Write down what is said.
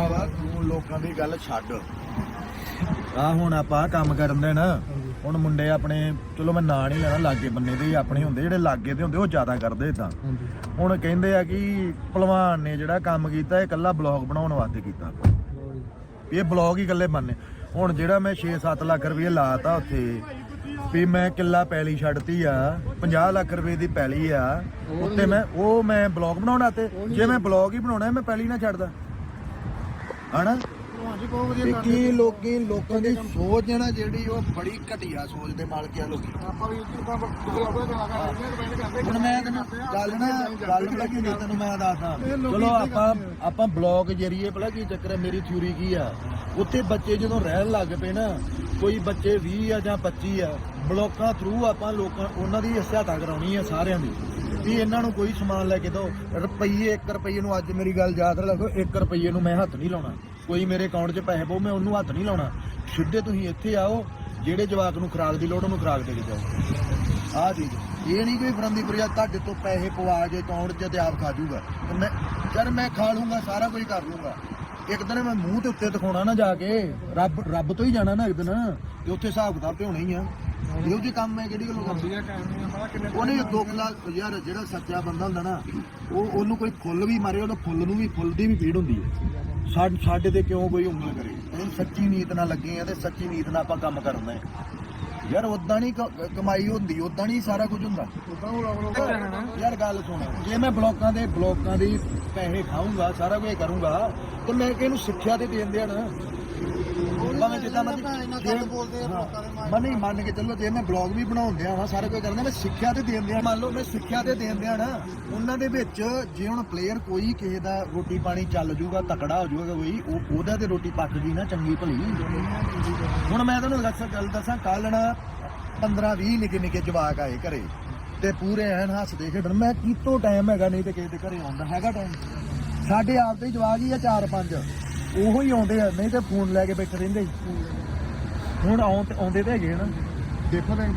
ਭਰਾਵਾ ਤੂੰ ਲੋਕਾਂ ਦੀ ਗੱਲ ਛੱਡ। ਆ ਹੁਣ ਆਪਾਂ ਕੰਮ ਕਰਨ ਦੇ ਨਾ ਹੁਣ ਮੁੰਡੇ ਆਪਣੇ ਚਲੋ ਮੈਂ ਨਾਂ ਨਹੀਂ ਲੈਣਾ ਲਾਗੇ ਬੰਨੇ ਦੇ ਹੀ ਆਪਣੇ ਹੁੰਦੇ ਜਿਹੜੇ ਲਾਗੇ ਦੇ ਹੁੰਦੇ ਉਹ ਜ਼ਿਆਦਾ ਕਰਦੇ ਤਾਂ। ਹਾਂਜੀ। ਹੁਣ ਕਹਿੰਦੇ ਆ ਕਿ ਭਲਵਾਨ ਨੇ ਜਿਹੜਾ ਕੰਮ ਕੀਤਾ ਇਹ ਇਕੱਲਾ ਬਲੌਗ ਬਣਾਉਣ ਵਾਸਤੇ ਕੀਤਾ ਇਹ ਬਲੌਗ ਹੀ ਇਕੱਲੇ ਬੰਨੇ ਹੁਣ ਜਿਹੜਾ ਮੈਂ 6-7 ਲੱਖ ਰੁਪਏ ਲਾਤਾ ਉੱਥੇ ਵੀ ਮੈਂ ਕਿੱਲਾ ਪੈਲੀ ਛੱਡਤੀ ਆ 50 ਲੱਖ ਰੁਪਏ ਦੀ ਪੈਲੀ ਆ ਉੱਤੇ ਮੈਂ ਉਹ ਮੈਂ ਬਲੌਗ ਬਣਾਉਣਾ ਤੇ ਜੇ ਮੈਂ ਬਲੌਗ ਹੀ ਬਣਾਉਣਾ ਮੈਂ ਪੈਲੀ ਨਾ ਛੱਡਦਾ। ਹਨਾ? ਹਾਂਜੀ ਬਹੁਤ ਵਧੀਆ ਤੇ ਕਰਦੇ ਕੀ ਲੋਕੀ ਲੋਕਾਂ ਦੀ ਸੋਚ ਹੈ ਨਾ ਜਿਹੜੀ ਉਹ ਬੜੀ ਘਟੀਆ ਸੋਚ ਦੇ ਮਾਲਕ ਆ ਲੋਕੀ। ਆਪਾਂ ਵੀ ਇੱਥੇ ਤਾਂ ਕਿਸੇ ਆਪਣਾ ਕਲਾਕਾਰ ਨੇ ਡਿਪੈਂਡ ਕਰਦੇ ਹੁਣ ਮੈਂ ਤੈਨੂੰ ਗੱਲ ਨਾ ਗੱਲ ਪਤਾ ਕੀ ਨਹੀਂ ਤੈਨੂੰ ਮੈਂ ਦੱਸਦਾ। ਚਲੋ ਆਪਾਂ ਆਪਾਂ ਬਲੌਗ ਜਰੀਏ ਪਤਾ ਕੀ ਚੱਕਰ ਹੈ ਮੇਰੀ ਥਿਊਰੀ ਕੀ ਆ? ਉੱਥੇ ਬੱਚੇ ਜਦੋਂ ਰਹਿਣ ਲੱਗ ਪਏ ਨਾ ਕੋਈ ਬੱਚੇ 20 ਆ ਜਾਂ 25 ਆ ਬਲੌਕਾਂ ਥਰੂ ਆਪਾਂ ਲੋਕਾਂ ਉਹਨਾਂ ਦੀ ਸਹਾਇਤਾ ਕਰਾਉਣੀ ਆ ਸਾਰਿਆਂ ਦੀ। ਵੀ ਇਹਨਾਂ ਨੂੰ ਕੋਈ ਸਮਾਨ ਲੈ ਕੇ ਦਿਓ। ਰੁਪਈਏ 1 ਰੁਪਈਏ ਨੂੰ ਅੱਜ ਮੇਰੀ ਗੱਲ ਯਾਦ ਰੱਖੋ 1 ਰੁਪਈਏ ਨੂੰ ਮੈਂ ਹੱਥ ਨਹੀਂ ਲਾਉਣਾ। ਕੋਈ ਮੇਰੇ ਅਕਾਊਂਟ 'ਚ ਪੈਸੇ ਪਾਉ ਮੈਂ ਉਹਨੂੰ ਹੱਥ ਨਹੀਂ ਲਾਉਣਾ। ਸਿੱਧੇ ਤੁਸੀਂ ਇੱਥੇ ਆਓ, ਜਿਹੜੇ ਜਵਾਕ ਨੂੰ ਖੁਰਾਕ ਦੀ ਲੋੜ ਉਹਨੂੰ ਖੁਰਾਕ ਦੇ ਕੇ ਜਾਓ। ਆਹ ਚੀਜ਼। ਇਹ ਨਹੀਂ ਕੋਈ ਫਰੰਦੀ ਪ੍ਰਿਆ ਤੁਹਾਡੇ ਤੋਂ ਪੈਸੇ ਪਵਾ ਕੇ ਅਕਾਊਂਟ 'ਚ ਤੇ ਆਪ ਖਾ ਜੂਗਾ। ਮੈਂ ਯਾਰ ਮੈਂ ਖਾ ਲੂੰਗਾ, ਸਾਰਾ ਕੁਝ ਕਰ ਲੂੰਗਾ। ਇੱਕ ਦਿਨ ਮੈਂ ਮੂੰਹ ਤੇ ਉੱਤੇ ਦਿਖਾਉਣਾ ਨਾ ਜਾ ਕੇ। ਰੱਬ ਰੱਬ ਤੋਂ ਹੀ ਜਾਣਾ ਨਾ ਇੱਕ ਦਿਨ। ਤੇ ਉੱਥੇ ਹਿਸਾਬ ਕਿਤਾਬ ਤੇ ਹੋਣਾ ਹੀ ਆ। ਇਹੋ ਜਿਹੇ ਕੰਮ ਹੈ ਕਿਹੜੀ ਗੱਲੋਂ ਕਰਦੀ ਕਿੰਨੇ ਉਹਨੇ ਦੁੱਖ ਲਾ ਯਾਰ ਜਿਹੜਾ ਸੱਚਾ ਬੰਦਾ ਹੁੰਦਾ ਨਾ ਉਹ ਉਹਨੂੰ ਕੋਈ ਫੁੱਲ ਵੀ ਮਾਰੇ ਉਹਨੂੰ ਫੁੱਲ ਨੂੰ ਵੀ ਫੁੱਲ ਦੀ ਵੀ ਪੀੜ ਹੁੰਦੀ ਹੈ। ਸਾਡੇ ਸਾਡੇ ਤੇ ਕਿਉਂ ਕੋਈ ਉਂਗਲ ਕਰੇ? ਅਸੀਂ ਸੱਚੀ ਨੀਤ ਨਾਲ ਲੱਗੇ ਆ ਤੇ ਸੱਚੀ ਨੀਤ ਨਾਲ ਆਪਾਂ ਕੰਮ ਕਰਨਾ ਹੈ ਯਾਰ ਉਦਾਂ ਨਹੀਂ ਕਮਾਈ ਹੁੰਦੀ ਉਦਾਂ ਨਹੀਂ ਸਾਰਾ ਕੁਝ ਹੁੰਦਾ। ਯਾਰ ਗੱਲ ਸੁਣ ਜੇ ਮੈਂ ਬਲੋਕਾਂ ਦੇ ਬਲੋਕਾਂ ਦੀ ਪੈਸੇ ਖਾਊਂਗਾ ਸਾਰਾ ਕੁਝ ਕਰੂੰਗਾ ਤੇ ਮੈਂ ਕਿਹਨੂੰ ਸਿੱਖਿਆ ਤੇ ਦੇਣ ਨਾ? ਭਾਵੇਂ ਜਿੱਦਾਂ ਮੈਂ ਗੱਲ ਬੋਲਦੇ ਆ ਲੋਕਾਂ ਦੇ। ਮੈਂ ਨਹੀਂ ਮੰਨ ਕੇ ਚੱਲੋ, ਜੇ ਮੈਂ ਬਲੌਗ ਵੀ ਬਣਾਉਂਦੇ ਦਿਆਂ ਵਾ ਸਾਰਾ ਕੁਝ ਕਰਦਾ ਮੈਂ ਸਿੱਖਿਆ ਤੇ ਦੇਣ ਦਿਆਂ। ਮੰਨ ਲਓ ਮੈਂ ਸਿੱਖਿਆ ਤੇ ਦੇਣ ਦਿਆਂ ਨਾ, ਉਹਨਾਂ ਦੇ ਵਿੱਚ ਜੇ ਹੁਣ ਪਲੇਅਰ ਕੋਈ ਕਿਸੇ ਦਾ ਰੋਟੀ ਪਾਣੀ ਚੱਲ ਜੂਗਾ, ਤਕੜਾ ਹੋ ਜੂਗਾ ਕੋਈ, ਉਹ ਉਹਦਾ ਤੇ ਰੋਟੀ ਪੱਕ ਗਈ ਨਾ ਚੰਗੀ ਭਲੀ। ਹੁਣ ਮੈਂ ਤੁਹਾਨੂੰ ਦੱਸਾਂ ਗੱਲ ਦੱਸਾਂ ਕੱਲ ਨਾ 15 20 ਨਿੱਕੇ ਨਿੱਕੇ ਜਵਾਕ ਆਏ ਘਰੇ, ਤੇ ਪੂਰੇ ਐਨ ਹੱਸਦੇ ਖੇਡਣ। ਮੈਂ ਕੀਤੋ ਟਾਈਮ ਹੈਗਾ ਨਹੀਂ ਤੇ ਕਿਸੇ ਦੇ ਘਰੇ ਆਉਂਦਾ ਹੈਗਾ ਟਾਈਮ ਸਾਡੇ ਆਪ ਦੇ ਜਵਾਕ ਹੀ ਆ ਚਾਰ ਪੰਜ, ਉਹੋ ਹੀ ਆਉਂਦੇ ਆ, ਨਹੀਂ ਤੇ ਫੋਨ ਲੈ ਕੇ ਬੈਠੇ ਰਹਿੰਦੇ ਹੁਣ ਆਉਂ- ਆਉਂਦੇ ਤਾਂ ਹੈਗੇ ਆ ਨਾ। ਦੇਖੋ ਦੇਖੋ